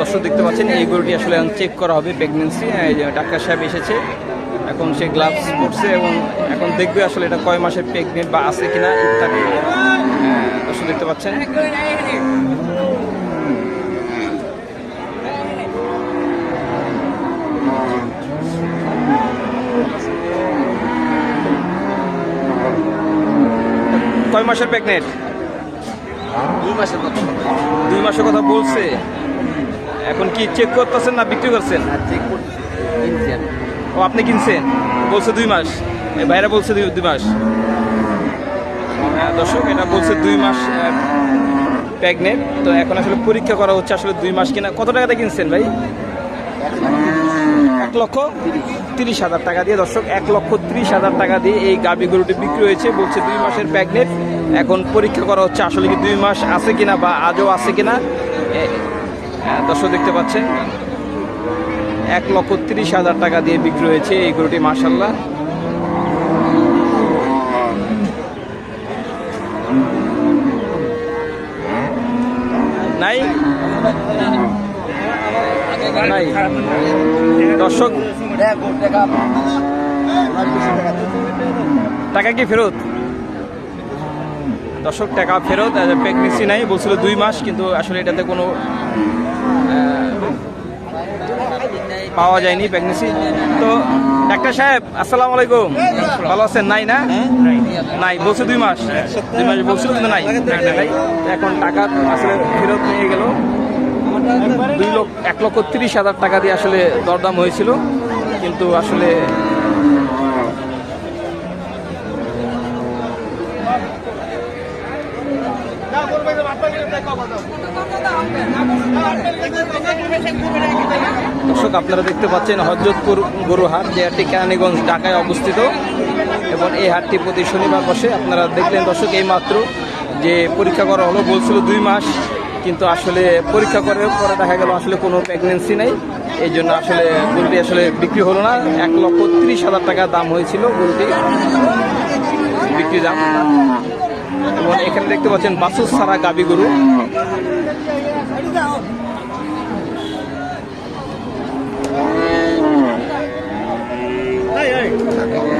দর্শক দেখতে পাচ্ছেন এই গরুটি আসলে এখন চেক করা হবে প্রেগনেন্সি এই যে ডাক্তার সাহেব এসেছে এখন সে গ্লাভস পরছে এবং এখন দেখবে আসলে এটা কয় মাসের প্রেগনেন্ট বা আছে কিনা ইত্যাদি। হ্যাঁ, দর্শক দেখতে পাচ্ছেন। কয় মাসের প্রেগনেন্ট দুই মাসের কথা। দুই মাসের কথা বলছে। এখন কি চেক করতেছেন না বিক্রি করছেন? ও আপনি কিনছেন? বলছে দুই মাস। ভাইরা বলছে দুই মাস। হ্যাঁ, দর্শক এটা বলছে দুই মাস প্রেগনেন্ট তো এখন আসলে পরীক্ষা করা হচ্ছে আসলে দুই মাস কিনা। কত টাকাতে কিনছেন ভাই? এক লক্ষ তিরিশ হাজার টাকা দিয়ে দর্শক এক লক্ষ তিরিশ হাজার টাকা দিয়ে এই গাবি গরুটি বিক্রি হয়েছে। বলছে দুই মাসের প্রেগনেন্ট এখন পরীক্ষা করা হচ্ছে আসলে কি দুই মাস আছে কিনা বা আজও আছে কিনা। দর্শক দেখতে পাচ্ছেন, এক লক্ষ তিরিশ হাজার টাকা দিয়ে বিক্রি হয়েছে এই গরুটি মার্শাল্লাহ নাই? নাই। দর্শক, টাকা কি ফেরত? দর্শক, টাকা ফেরত প্রেগনেন্সি নাই, বলছিল দুই মাস, কিন্তু আসলে এটাতে কোনো পাওয়া যায়নি প্রেগনেন্সি তো ডাক্তার সাহেব, আসসালামু আলাইকুম। ভালো আছেন? নাই না? নাই, বলছে দুই মাস। দুই মাস বলছিল, কিন্তু নাই। এখন টাকা আসলে ফেরত নিয়ে গেল। দুই লক্ষ, এক লক্ষ তিরিশ হাজার টাকা দিয়ে আসলে দরদাম হয়েছিল। কিন্তু আসলে দর্শক, আপনারা দেখতে পাচ্ছেন হজরতপুর গরু হাট যে হাটটি কেরানীগঞ্জ, ঢাকায় অবস্থিত। এবং এই হাটটি প্রতি শনিবার বসে আপনারা দেখলেন দর্শক এই মাত্র যে পরীক্ষা করা হলো, বলছিল দুই মাস, কিন্তু আসলে পরীক্ষা করে পরে দেখা গেল আসলে কোনো প্রেগনেন্সি নেই। এই জন্য আসলে গরুটি আসলে বিক্রি হলো না। এক লক্ষ তিরিশ হাজার টাকা দাম হয়েছিল গরুটি। বিক্রি দাম। এবং এখানে দেখতে পাচ্ছেন বাসুর সারা গাবি গরু Hey, hey.